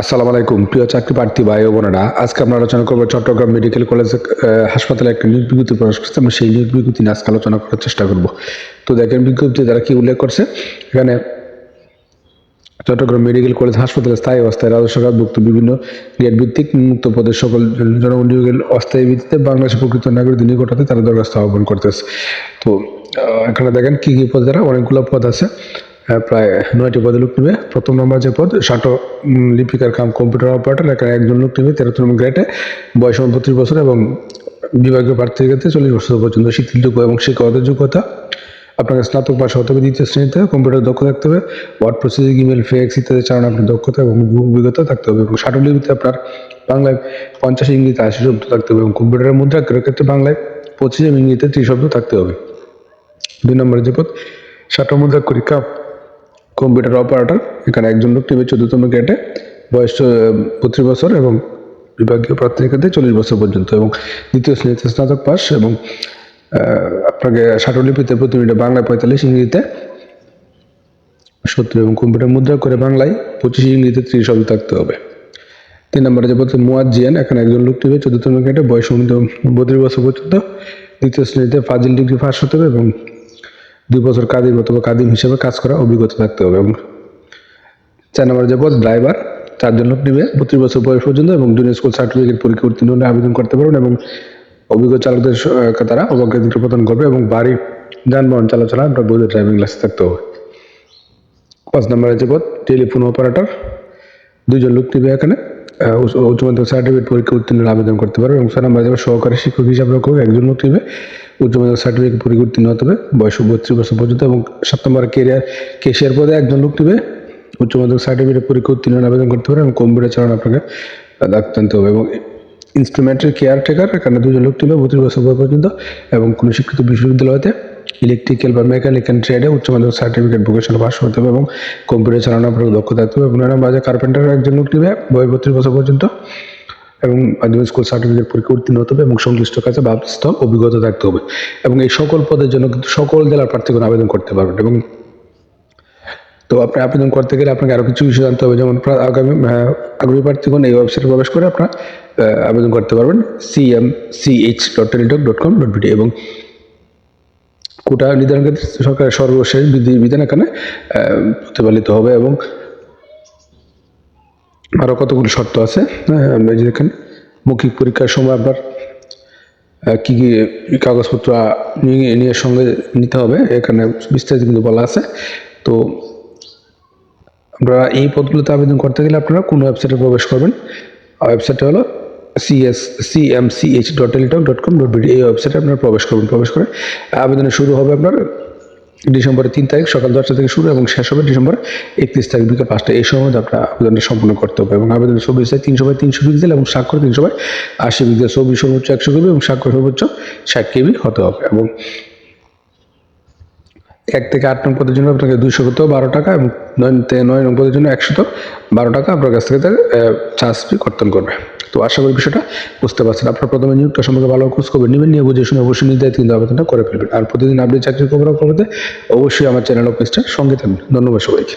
আসসালামু আলাইকুম। প্রিয় চাকরি প্রার্থী ভাই ও বোনেরা, আজকে আমরা আলোচনা করব চট্টগ্রাম মেডিকেল কলেজ হাসপাতালে একটা নিয়োগ বিজ্ঞপ্তি প্রকাশ করছে। আমরা সেই নিয়োগ বিজ্ঞপ্তি নিয়ে আজকে আলোচনা করার চেষ্টা করব। তো দেখেন বিজ্ঞপ্তি তারা কি উল্লেখ করছে? এখানে চট্টগ্রাম মেডিকেল কলেজ হাসপাতালে স্থায়ী অবস্থায় রাজস্ব খাতভুক্ত বিভিন্ন গ্রেড ভিত্তিক মুক্ত পদের সকল জননিয়োগের অস্থায়ী ভিত্তিতে বাংলাদেশের প্রকৃত নাগরিকদের নিকট হতে তারা দরখাস্ত আহ্বান করতেছে। তো এখানে দেখেন কি কি পদ দ্বারা অনেকগুলো পদ আছে। প্রায় নয়টি পদে লোক নেবে। প্রথম নম্বর যে পদ, ষাটো লিপিকার কাম কম্পিউটার অপারেটর এখানে একজন লোক নেবে তেরোতম গ্রেডে। বয়স বত্রিশ বছর এবং বিভাগীয় প্রার্থীর ক্ষেত্রে চল্লিশ বছর পর্যন্ত শিক্ষিতযোগ্য এবং শিক্ষাগত যোগ্যতা। আপনাকে স্নাতক পাশ হতে হবে দ্বিতীয় শ্রেণীতে কম্পিউটার দক্ষ থাকতে হবে। ওয়ার্ড প্রসেসিং ইমেল ফেক্স ইত্যাদি চালানো আপনার দক্ষতা এবং অভিজ্ঞতা থাকতে হবে এবং ষাটলিপিতে আপনার বাংলায় পঞ্চাশ ইংরেজিতে আশি শব্দ থাকতে হবে এবং কম্পিউটারের মুদ্রাক্ষরের ক্ষেত্রে বাংলায় পঁচিশ ইংরেজিতে ত্রিশ শব্দ থাকতে হবে। দুই নম্বরের যে পদ, ষাট মুদ্রাক্ষরিক কাপ কম্পিউটার অপারেটর, এখানে একজন লোক টিভি চোদ্দতম গ্রেডে বয়স বত্রিশ বছর এবং বিভাগীয় প্রার্থীর ক্ষেত্রে চল্লিশ বছর পর্যন্ত এবং দ্বিতীয় শ্রেণীতে স্নাতক পাস এবং আপনাকে ষাটলিপিতে প্রতি মিনিটে বাংলায় পঁয়তাল্লিশ ইংরেজিতে সত্তর এবং কম্পিউটার মুদ্রা করে বাংলায় পঁচিশ ইংরেজিতে ত্রিশ শব্দ থাকতে হবে। তিন নম্বরে যে বলছে মুয়াজ্জিয়ান এখানে একজন লোক টিভি চোদ্দতম গ্রেডে বয়স বত্রিশ বছর পর্যন্ত, দ্বিতীয় শ্রেণীতে ফাজিল ডিগ্রি পাস হতে হবে এবং দুই বছর কাদিম অথবা কাদিম হিসেবে কাজ করা অভিজ্ঞতা থাকতে হবে। এবং চার নম্বর যে পদ ড্রাইভার চারজন লোক নেবে বত্রিশ বছর বয়স পর্যন্ত এবং জুনিয়র স্কুল সার্টিফিকেট পরীক্ষা উত্তীর্ণ হলে আবেদন করতে পারবেন এবং অভিজ্ঞ চালকদের তারা অবজ্ঞাধিকার প্রদান করবে এবং বাড়ি যানবাহন চলাচলা আপনার বৈধ ড্রাইভিং লাইসেন্স থাকতে হবে। পাঁচ নম্বরে যে পদ টেলিফোন অপারেটর দুজন লোক নেবে এখানে উচ্চ- মাধ্যমিক সার্টিফিকেট পরীক্ষা উত্তীর্ণ আবেদন করতে পারবে এবং ছয় নম্বরে যাবে সহকারী শিক্ষক হিসাবে একজন লোক নেবে। উচ্চ মাধ্যমিক সার্টিফিকেট উত্তীর্ণ হতে হবে। বয়স বত্রিশ বছর পর্যন্ত এবং সাত নম্বরে কেরিয়ার কেশিয়ার পদে একজন লোক নেবে। উচ্চ মাধ্যমিক সার্টিফিকেট পরীক্ষা উত্তীর্ণ আবেদন করতে পারে এবং কম্পিউটার চালানো আপনাকে জানতে হবে এবং ইনস্ট্রুমেন্টের কেয়ার টেকার এখানে দুজন লোক নেবে বত্রিশ বছর পর্যন্ত এবং কোনো শিক্ষিত বিশ্ববিদ্যালয়তে ইলেকট্রিক্যাল বা মেকানিক্যাল ট্রেডে উচ্চ মাধ্যমিক সার্টিফিকেট ভোকেশনাল পাস হতে হবে এবং কম্পিউটার চালানো আপনার দক্ষ থাকতে হবে। এবং কার্পেন্টার একজন লোক নেবে, বয়স বত্রিশ বছর পর্যন্ত। এবং মাধ্যমিক স্কুল সার্টিফিকেট পরীক্ষা উত্তীর্ণ হতে হবে এবং সংশ্লিষ্ট কাজে বাস্তব অভিজ্ঞতা থাকতে হবে। এবং এই সকল পদের জন্য কিন্তু সকল জেলার প্রার্থীগণ আবেদন করতে পারবেন এবং তো আপনি আবেদন করতে গেলে আপনাকে আরও কিছু বিষয় জানতে হবে। যেমন আগামী আগ্রহী প্রার্থীগণ এই ওয়েবসাইটে প্রবেশ করে আপনারা আবেদন করতে পারবেন। C M C H dot Teletalk dot com dot BD এবং কোটা নির্ধারণ ক্ষেত্রে সরকারের সর্বশেষ বিধি বিধান এখানে প্রতিপালিত হবে এবং আরও কতগুলো শর্ত আছে? হ্যাঁ এখানে মৌখিক পরীক্ষার সময় আপনার কী কি কাগজপত্র নিয়ে নিয়ে সঙ্গে নিতে হবে এখানে বিস্তারিত কিন্তু বলা আছে। তো আপনারা এই পদগুলোতে আবেদন করতে গেলে আপনারা কোনো ওয়েবসাইটে প্রবেশ করবেন? ওয়েবসাইটটা হলো CS CMCH dot Teletalk dot com dot BD এই ওয়েবসাইটে আপনারা প্রবেশ করবেন, প্রবেশ করে আবেদনের শুরু হবে আপনার ডিসেম্বরের তিন তারিখ সকাল দশটা থেকে শুরু এবং শেষ হবে ডিসেম্বর একত্রিশ তারিখ বিকেল পাঁচটা এই সময় আপনার আবেদনটা সম্পূর্ণ করতে হবে এবং আবেদনের ছবি চাই তিনশো বাই তিনশো পিক্সেল এবং স্বাক্ষর তিনশো বাই আশি পিক্সেল ছবি সর্বোচ্চ একশো কেবি এবং স্বাক্ষর সর্বোচ্চ ষাট কেবি হতে হবে এবং এক থেকে আট নং পদের জন্য আপনাকে দুইশো কত? বারো টাকা এবং নয় নয় নং পদের জন্য একশত বারো টাকা। আপনার কাছ থেকে চার্জ ফি কর্তন করবে। তো আশা করি বিষয়টা বুঝতে পারছেন। আপনার প্রথমে নিয়োগটা সম্পর্কে ভালো খোঁজ খবর নেবেন, নিয়ে বুঝে শুনে অবশ্যই নির্ধারিত কিন্তু আবেদনটা করে ফেলবেন। আর প্রতিদিন আপনি চাকরির খবর অবশ্যই আমার চ্যানেল অফিসটা সঙ্গে থাকবেন। ধন্যবাদ সবাইকে।